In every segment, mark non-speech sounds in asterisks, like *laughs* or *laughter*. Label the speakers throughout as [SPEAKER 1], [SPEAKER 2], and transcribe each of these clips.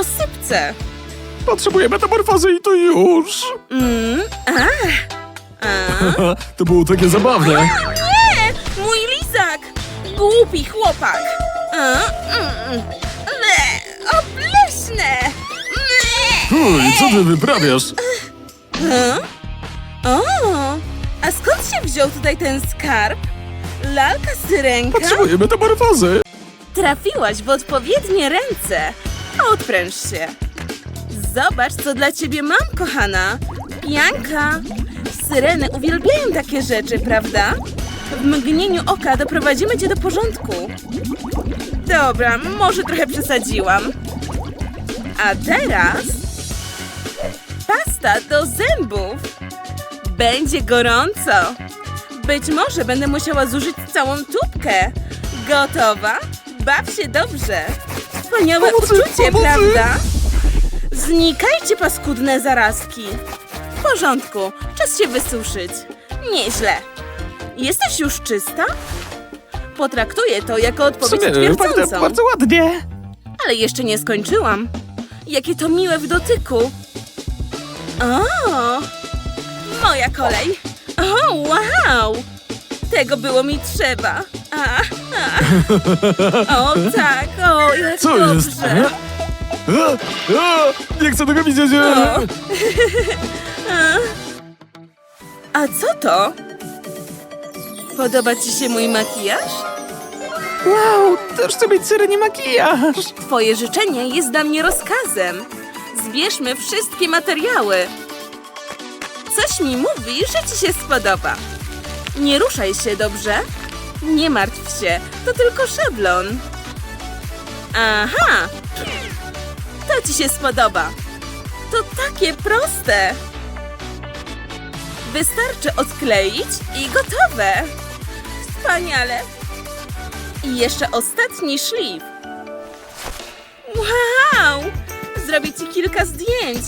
[SPEAKER 1] rozsypce.
[SPEAKER 2] Potrzebuję metamorfozy i to już.
[SPEAKER 1] Mm, a, a. *laughs*
[SPEAKER 2] to było takie zabawne.
[SPEAKER 1] Nie! Mój lizak! Głupi chłopak! A, mm, le, obleśne! Le.
[SPEAKER 2] Uj, co ty wyprawiasz?
[SPEAKER 1] A? O, a skąd się wziął tutaj ten skarb? Lalka syrenka?
[SPEAKER 2] Potrzebuję metamorfozy.
[SPEAKER 1] Trafiłaś w odpowiednie ręce. Odpręż się. Zobacz, co dla ciebie mam, kochana. Janka. Syreny uwielbiają takie rzeczy, prawda? W mgnieniu oka doprowadzimy cię do porządku. Dobra, może trochę przesadziłam. A teraz... Pasta do zębów. Będzie gorąco. Być może będę musiała zużyć całą tubkę. Gotowa? Baw się dobrze. Wspaniałe
[SPEAKER 2] Pomocy,
[SPEAKER 1] uczucie,
[SPEAKER 2] pomocy!
[SPEAKER 1] prawda? Znikajcie, paskudne zarazki. W porządku, czas się wysuszyć. Nieźle. Jesteś już czysta? Potraktuję to jako odpowiedź
[SPEAKER 2] sumie pachnie
[SPEAKER 1] twierdzącą.
[SPEAKER 2] bardzo ładnie.
[SPEAKER 1] Ale jeszcze nie skończyłam. Jakie to miłe w dotyku. O, moja kolej. O, wow. Tego było mi trzeba. A, a. O, tak, o, jak
[SPEAKER 2] Co
[SPEAKER 1] dobrze.
[SPEAKER 2] jest? A, a, nie chcę tego widzieć.
[SPEAKER 1] O. A co to? Podoba ci się mój makijaż?
[SPEAKER 2] Wow, też chcę mieć syrenie makijaż.
[SPEAKER 1] Twoje życzenie jest dla mnie rozkazem. Zbierzmy wszystkie materiały. Coś mi mówi, że ci się spodoba. Nie ruszaj się, dobrze? Nie martw się, to tylko szablon. Aha! To ci się spodoba. To takie proste. Wystarczy odkleić i gotowe. Wspaniale. I jeszcze ostatni szlif. Wow! Zrobię ci kilka zdjęć.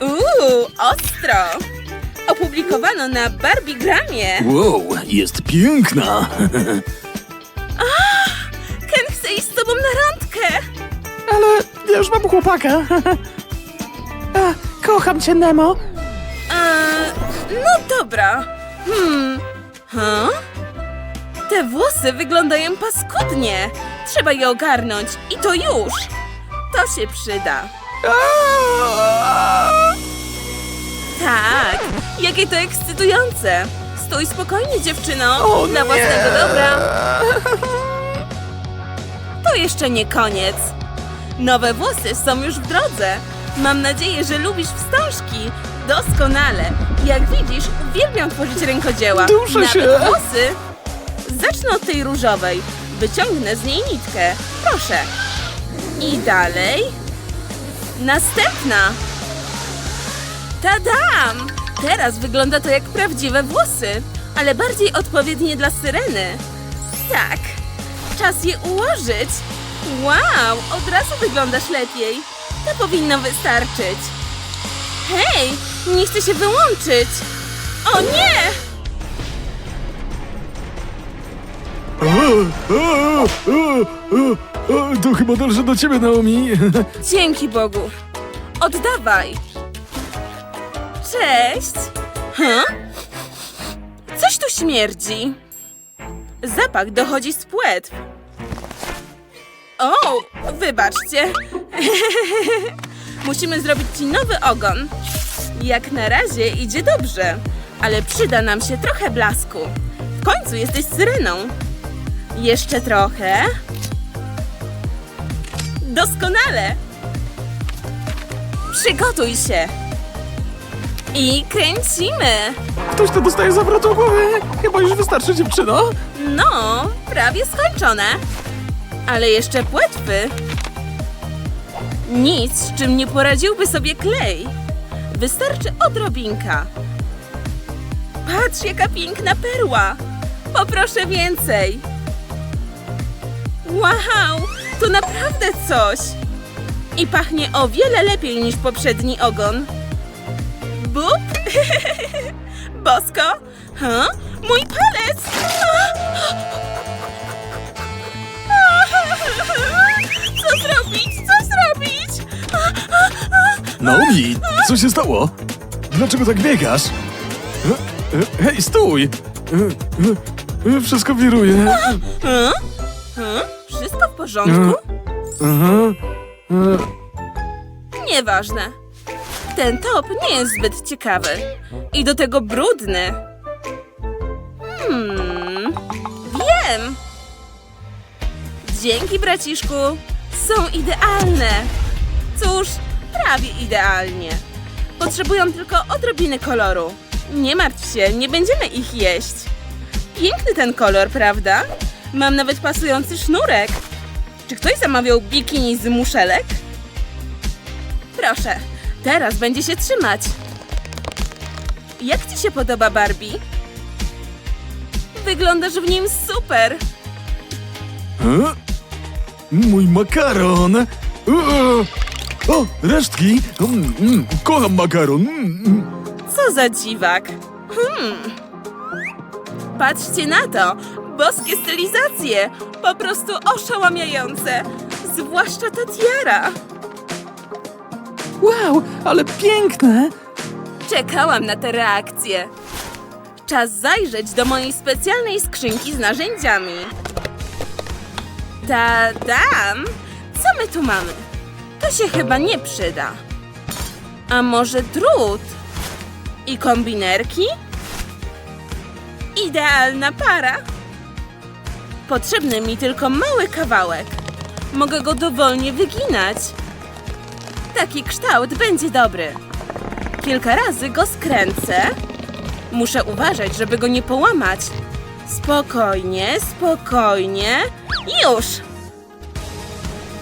[SPEAKER 1] Uuu, ostro! Opublikowano na Barbigramie.
[SPEAKER 2] Wow, jest piękna.
[SPEAKER 1] Ken chce iść z tobą na randkę.
[SPEAKER 2] Ale ja już mam chłopaka. A, kocham cię, Nemo.
[SPEAKER 1] Eee, no dobra. Hmm. Huh? Te włosy wyglądają paskudnie. Trzeba je ogarnąć i to już. To się przyda. Tak, jakie to ekscytujące. Stój spokojnie, dziewczyno.
[SPEAKER 2] O
[SPEAKER 1] Dla
[SPEAKER 2] nie.
[SPEAKER 1] własnego dobra. To jeszcze nie koniec. Nowe włosy są już w drodze. Mam nadzieję, że lubisz wstążki. Doskonale. Jak widzisz, uwielbiam tworzyć rękodzieła.
[SPEAKER 2] Duszę
[SPEAKER 1] Nawet
[SPEAKER 2] się.
[SPEAKER 1] włosy. Zacznę od tej różowej. Wyciągnę z niej nitkę. Proszę. I dalej. Następna. Tadam! Teraz wygląda to jak prawdziwe włosy, ale bardziej odpowiednie dla syreny. Tak. Czas je ułożyć. Wow, od razu wyglądasz lepiej. To powinno wystarczyć. Hej, nie chcę się wyłączyć. O nie!
[SPEAKER 2] To chyba należy do ciebie, Naomi. *laughs*
[SPEAKER 1] Dzięki Bogu. Oddawaj. Cześć. Huh? Coś tu śmierdzi. Zapach dochodzi z płetw. O, wybaczcie. *laughs* Musimy zrobić ci nowy ogon. Jak na razie idzie dobrze, ale przyda nam się trochę blasku. W końcu jesteś syreną. Jeszcze trochę. Doskonale. Przygotuj się. I kręcimy.
[SPEAKER 2] Ktoś to dostaje zawrotu głowy. Chyba już wystarczy, dziewczyno.
[SPEAKER 1] No, prawie skończone. Ale jeszcze płetwy. Nic, z czym nie poradziłby sobie klej. Wystarczy odrobinka. Patrz, jaka piękna perła. Poproszę więcej. Wow, to naprawdę coś. I pachnie o wiele lepiej niż poprzedni ogon. Bup! *laughs* Bosko? Ha? Mój palec! Co zrobić? Co zrobić?
[SPEAKER 2] Naomi, co się stało? Dlaczego tak biegasz? Hej, stój! Wszystko wiruje.
[SPEAKER 1] Wszystko w porządku? Nieważne. Ten top nie jest zbyt ciekawy. I do tego brudny. Hmm. Wiem! Dzięki, braciszku. Są idealne. Cóż, prawie idealnie. Potrzebują tylko odrobiny koloru. Nie martw się, nie będziemy ich jeść. Piękny ten kolor, prawda? Mam nawet pasujący sznurek. Czy ktoś zamawiał bikini z muszelek? Proszę, teraz będzie się trzymać. Jak ci się podoba, Barbie? Wyglądasz w nim super.
[SPEAKER 2] e? Mój makaron! O, resztki! Mm, mm, Kocham makaron! Mm, mm.
[SPEAKER 1] Co za dziwak. Hmm. Patrzcie na to. Boskie stylizacje. Po prostu oszałamiające. Zwłaszcza ta tiara.
[SPEAKER 3] Wow, ale piękne!
[SPEAKER 1] Czekałam na tę reakcję. Czas zajrzeć do mojej specjalnej skrzynki z narzędziami. Ta-dam! Co my tu mamy? To się chyba nie przyda. A może drut? I kombinerki? Idealna para! Potrzebny mi tylko mały kawałek. Mogę go dowolnie wyginać. Taki kształt będzie dobry. Kilka razy go skręcę. Muszę uważać, żeby go nie połamać. Spokojnie, spokojnie. Już!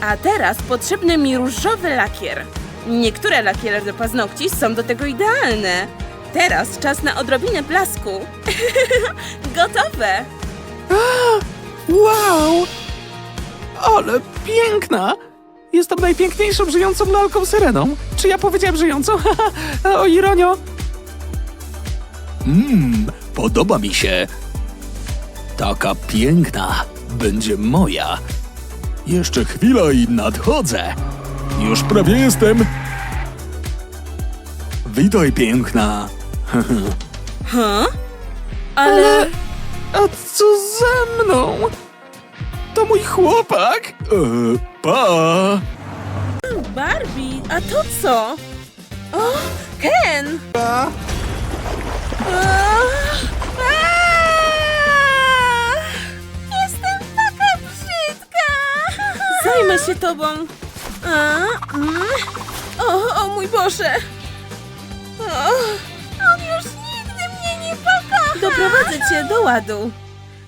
[SPEAKER 1] A teraz potrzebny mi różowy lakier. Niektóre lakiery do paznokci są do tego idealne. Teraz czas na odrobinę blasku. *laughs* Gotowe!
[SPEAKER 3] Wow! Ale piękna! Jestem najpiękniejszą żyjącą lalką syreną. Czy ja powiedziałem żyjącą? *laughs* o ironio!
[SPEAKER 2] Mmm, podoba mi się. Taka piękna będzie moja. Jeszcze chwila i nadchodzę. Już prawie jestem. Witaj, piękna. *laughs*
[SPEAKER 1] Huh? Ale...
[SPEAKER 3] A co ze mną? To mój chłopak!
[SPEAKER 2] E, pa!
[SPEAKER 1] Barbie, a to co? O, Ken! A, a, Jestem taka brzydka! Zajmę się tobą. A, mm. O, o mój Boże! O, on już nigdy mnie nie pokocha! Doprowadzę cię do ładu.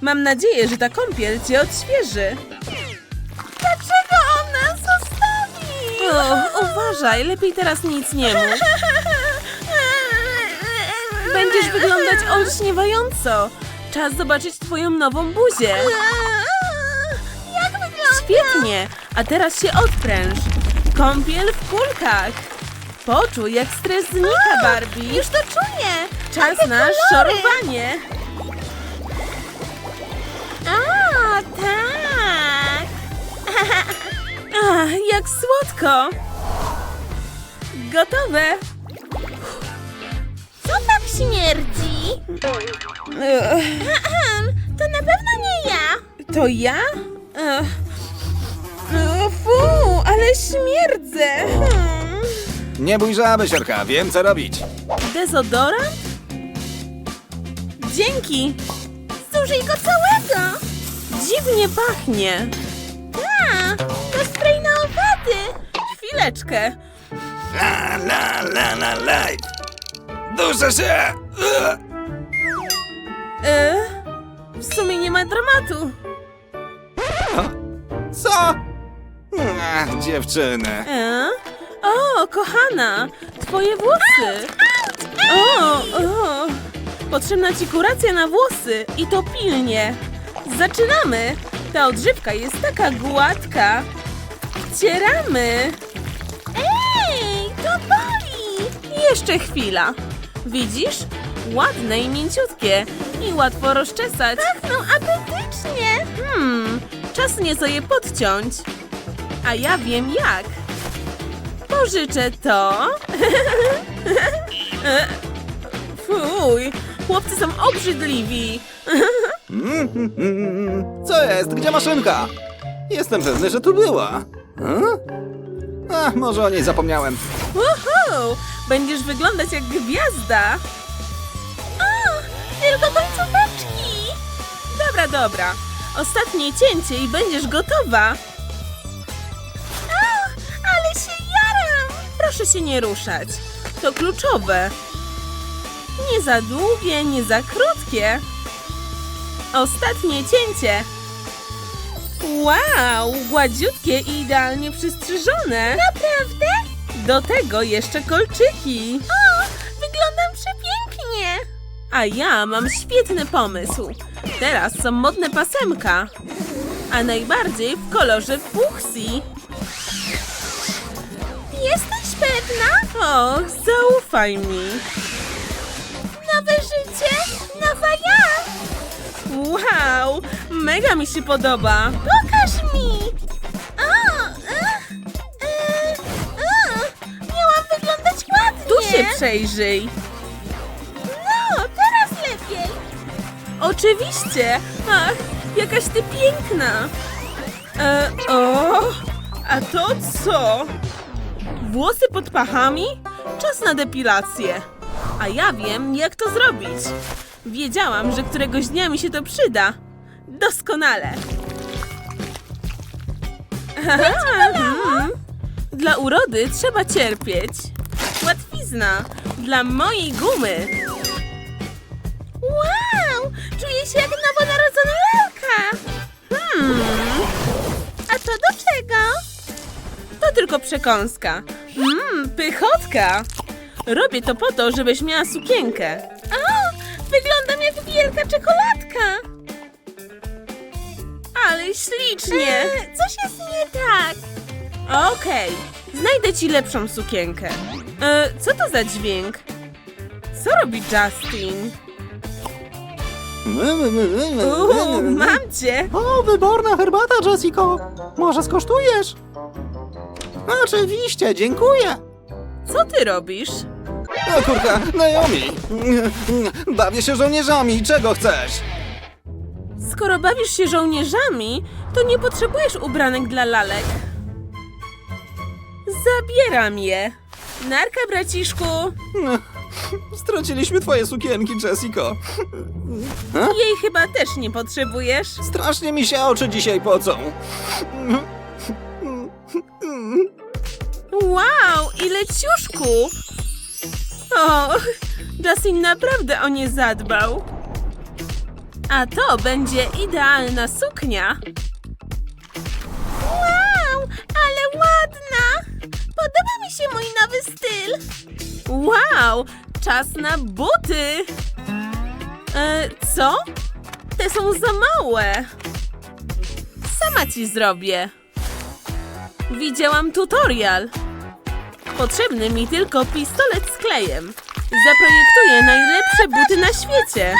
[SPEAKER 1] Mam nadzieję, że ta kąpiel cię odświeży. Uważaj, lepiej teraz nic nie mów. Będziesz wyglądać olśniewająco. Czas zobaczyć twoją nową buzię. Jak wygląda? Świetnie, a teraz się odpręż. Kąpiel w kulkach. Poczuj, jak stres znika, Barbie. Już to czuję. Czas na szorowanie. A, tak. Ach, jak słodko! Gotowe! Co tam śmierdzi? To na pewno nie ja! To ja? Ech. Fu, ale śmierdzę! Hmm.
[SPEAKER 4] Nie bój żaby, siorka, wiem co robić.
[SPEAKER 1] Dezodorant? Dzięki! Zużyj go całego! Dziwnie pachnie. A, to spray na owady! Chwileczkę.
[SPEAKER 4] La, la, la, la, light. Duszę się! Ugh.
[SPEAKER 1] E, w sumie nie ma dramatu.
[SPEAKER 4] Co? Ach, dziewczyny.
[SPEAKER 1] E? O, kochana, twoje włosy. O, o. Potrzebna ci kuracja na włosy i to pilnie. Zaczynamy. Ta odżywka jest taka gładka. Wcieramy. Jeszcze chwila. Widzisz? Ładne i mięciutkie i łatwo rozczesać. Pachną apetycznie. Hmm, czas nieco je podciąć. A ja wiem jak. Pożyczę to. *laughs* Fuj, chłopcy są obrzydliwi. *laughs*
[SPEAKER 4] Co jest? Gdzie maszynka? Jestem pewny, że tu była. Hmm? A, może o niej zapomniałem.
[SPEAKER 1] Uhu, będziesz wyglądać jak gwiazda. O, tylko końcóweczki. Dobra, dobra. Ostatnie cięcie i będziesz gotowa. O, ale się jaram. Proszę się nie ruszać. To kluczowe. Nie za długie, nie za krótkie. Ostatnie cięcie. Wow, gładziutkie i idealnie przystrzyżone. Naprawdę? Do tego jeszcze kolczyki. O, wyglądam przepięknie. A ja mam świetny pomysł. Teraz są modne pasemka. A najbardziej w kolorze fuchsji. Jesteś pewna? Och, zaufaj mi. Nowe życie, nowa ja. Wow, mega mi się podoba. Pokaż mi. Się przejrzyj. No, teraz lepiej. Oczywiście. Ach, jakaś ty piękna. E, o, a to co? Włosy pod pachami? Czas na depilację. A ja wiem, jak to zrobić. Wiedziałam, że któregoś dnia mi się to przyda. Doskonale. Mhm. Dla urody trzeba cierpieć. Łatwizna. Dla mojej gumy. Wow! Czuję się jak nowonarodzona lalka. Hmm. A to do czego? To tylko przekąska. Mmm, pychotka. Robię to po to, żebyś miała sukienkę. O, wyglądam jak wielka czekoladka. Ale ślicznie. coś jest nie tak. Okej, znajdę ci lepszą sukienkę. E, co to za dźwięk? Co robi Justin? Uuu, mam cię.
[SPEAKER 3] O, wyborna herbata, Jessico! Może skosztujesz?
[SPEAKER 4] Oczywiście, dziękuję.
[SPEAKER 1] Co ty robisz?
[SPEAKER 4] O kurka, Naomi! Bawię się żołnierzami, czego chcesz?
[SPEAKER 1] Skoro bawisz się żołnierzami, to nie potrzebujesz ubranek dla lalek. Zabieram je. Narka, braciszku. *laughs*
[SPEAKER 4] Straciliśmy twoje sukienki, Jessico.
[SPEAKER 1] Jej chyba też nie potrzebujesz.
[SPEAKER 4] Strasznie mi się oczy dzisiaj pocą.
[SPEAKER 1] Wow, ile ciuszków! O, Justin naprawdę o nie zadbał. A to będzie idealna suknia. Podoba mi się mój nowy styl. Wow, czas na buty. E, co? Te są za małe. Sama ci zrobię. Widziałam tutorial. Potrzebny mi tylko pistolet z klejem. Zaprojektuję najlepsze buty na świecie.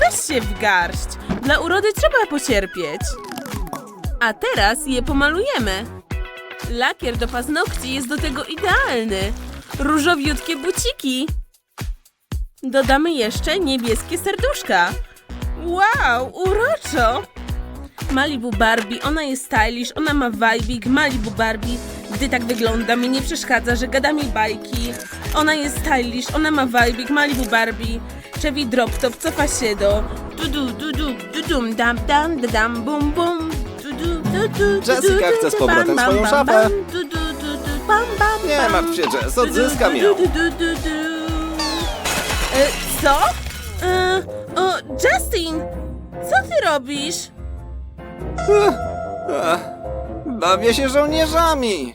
[SPEAKER 1] Weź się w garść. Dla urody trzeba pocierpieć. A teraz je pomalujemy. Lakier do paznokci jest do tego idealny. Różowiutkie buciki. Dodamy jeszcze niebieskie serduszka. Wow, uroczo! Malibu Barbie, ona jest stylish, ona ma vibing, Malibu Barbie. Gdy tak wygląda, mi nie przeszkadza, że gada mi bajki. Ona jest stylish, ona ma vibing, Malibu Barbie. Chevy Drop Top cofa się do du du du du du dum dam dam da dam bum bum
[SPEAKER 4] Jessica chce z powrotem swoją szafę. Nie martw się, Jess, odzyskam ją.
[SPEAKER 1] E, co? E, o, Justin! Co ty robisz?
[SPEAKER 4] Ach, Bawię się żołnierzami.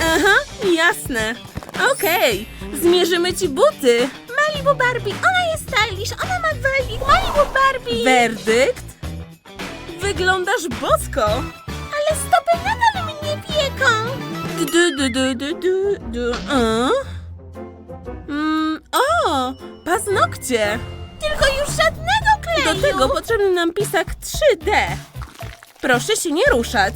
[SPEAKER 1] Aha, jasne. Okej, zmierzymy ci buty. Malibu Barbie, ona jest stylish, ona ma walik. Malibu Barbie. Werdykt? Wyglądasz bosko. Ale stopy nadal mnie pieką. Du, du, du, du, du, du. A? Mm, o, paznokcie. Tylko już żadnego kleju. Do tego potrzebny nam pisak 3D. Proszę się nie ruszać.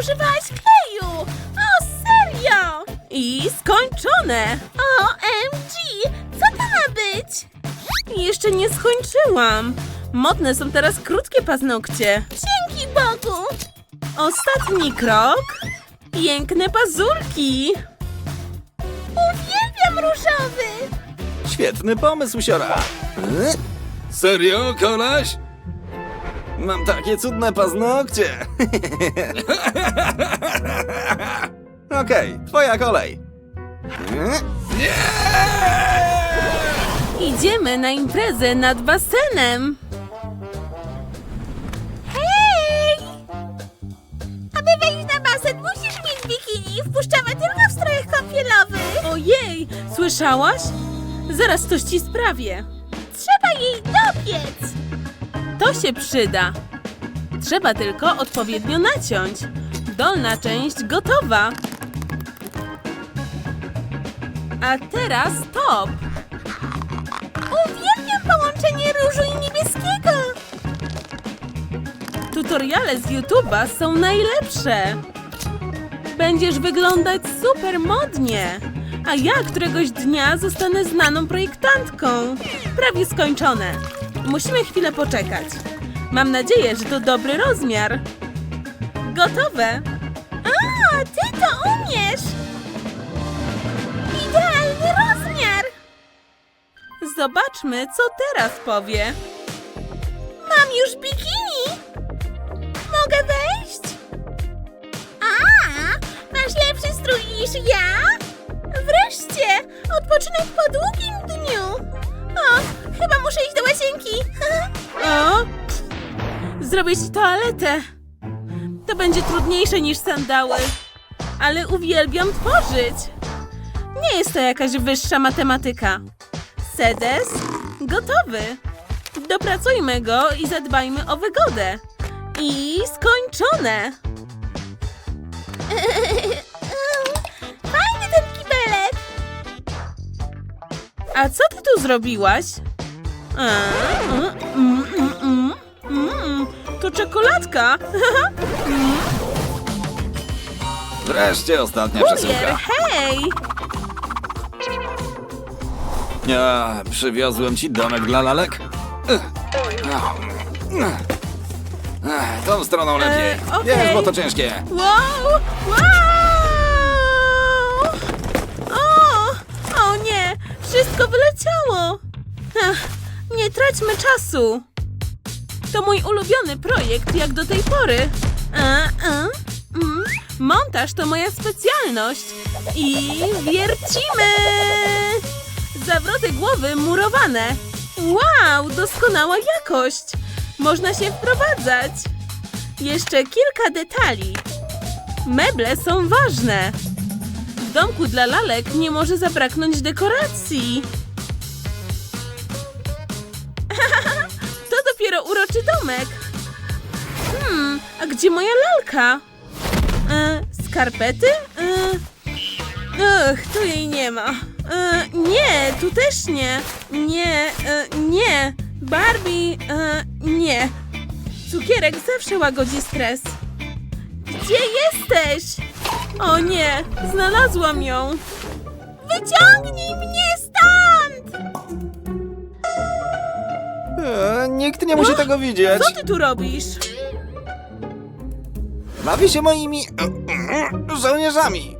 [SPEAKER 1] używałaś kleju! O, serio! I skończone! OMG! Co to ma być? Jeszcze nie skończyłam. Modne są teraz krótkie paznokcie. Dzięki Bogu! Ostatni krok. Piękne pazurki. Uwielbiam różowy.
[SPEAKER 4] Świetny pomysł, siora. Serio, koleś? Mam takie cudne paznokcie. Okej, twoja kolej.
[SPEAKER 1] Idziemy na imprezę nad basenem. Słyszałaś? Zaraz coś ci sprawię. Trzeba jej dopiec. To się przyda. Trzeba tylko odpowiednio naciąć. Dolna część gotowa. A teraz top. Uwielbiam połączenie różu i niebieskiego! Tutoriale z YouTube'a są najlepsze! Będziesz wyglądać super modnie! A ja któregoś dnia zostanę znaną projektantką. Prawie skończone. Musimy chwilę poczekać. Mam nadzieję, że to dobry rozmiar. Gotowe! A, ty to umiesz! Idealny rozmiar! Zobaczmy, co teraz powie. Mam już bikini! Mogę wejść? A, masz lepszy strój niż ja? Wreszcie! Odpoczynek po długim dniu! O, chyba muszę iść do łazienki. *laughs* o? Zrobię ci toaletę. To będzie trudniejsze niż sandały. Ale uwielbiam tworzyć. Nie jest to jakaś wyższa matematyka. Sedes gotowy. Dopracujmy go i zadbajmy o wygodę. I skończone. *laughs* A co ty tu zrobiłaś? Mm, mm, mm, to czekoladka. *laughs*
[SPEAKER 4] Wreszcie ostatnia
[SPEAKER 1] Kurier,
[SPEAKER 4] przesyłka.
[SPEAKER 1] hej!
[SPEAKER 4] Ja, przywiozłem ci domek dla lalek. Ech. Ech, Tą stroną lepiej.
[SPEAKER 1] E, okej.
[SPEAKER 4] Bo to ciężkie.
[SPEAKER 1] Wow! Wow! O! O nie! Wszystko wyleciało! Ach, nie traćmy czasu! To mój ulubiony projekt jak do tej pory. A, a, mm. Montaż to moja specjalność. I wiercimy! Zawroty głowy murowane. Wow, doskonała jakość! Można się wprowadzać. Jeszcze kilka detali. Meble są ważne. Domku dla lalek nie może zabraknąć dekoracji. *laughs* to dopiero uroczy domek. Hmm, a gdzie moja lalka? E, skarpety? E, Ugh, tu jej nie ma. E, nie, tu też nie. Nie, e, nie. Barbie, e, nie. Cukierek zawsze łagodzi stres. Gdzie jesteś? O nie, znalazłam ją. Wyciągnij mnie stąd!
[SPEAKER 4] E, nikt nie musi tego widzieć.
[SPEAKER 1] Co ty tu robisz?
[SPEAKER 4] Bawi się moimi e, żołnierzami.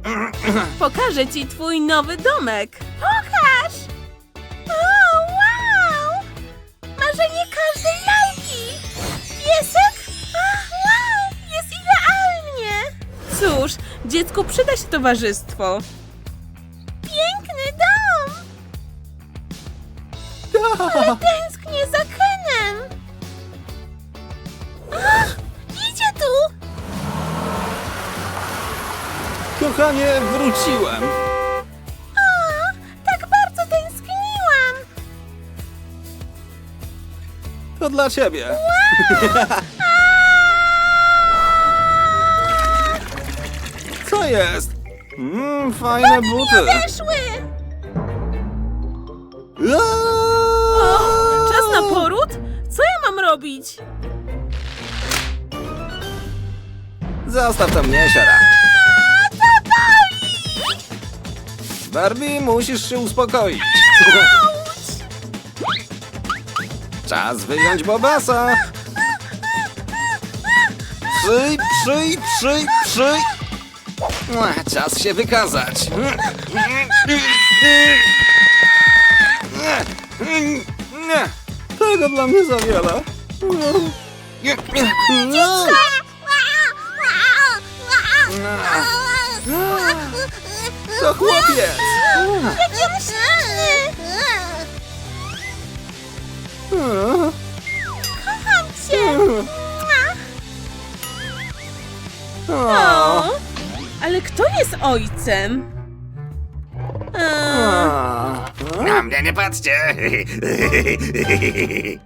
[SPEAKER 1] Pokażę ci twój nowy domek. Pokaż! Dziecku przyda się towarzystwo. Piękny dom! Ale tęsknię za Kenem! Ach, idzie tu!
[SPEAKER 4] Kochanie, wróciłem.
[SPEAKER 1] O, tak bardzo tęskniłam!
[SPEAKER 4] To dla ciebie. *laughs* jest? Mmm, fajne buty.
[SPEAKER 1] Weszły! Czas na poród? Co ja mam robić?
[SPEAKER 4] Zostaw to mnie, siara. Barbie, musisz się uspokoić. *laughs* Czas wyjąć Bobasa. *laughs* Przyj, przyj, przyj, przyj. Czas się wykazać. Tego dla mnie za wiele. To chłopiec.
[SPEAKER 1] Kocham cię! O, ale kto jest ojcem? A,
[SPEAKER 4] Na mnie nie patrzcie. *laughs*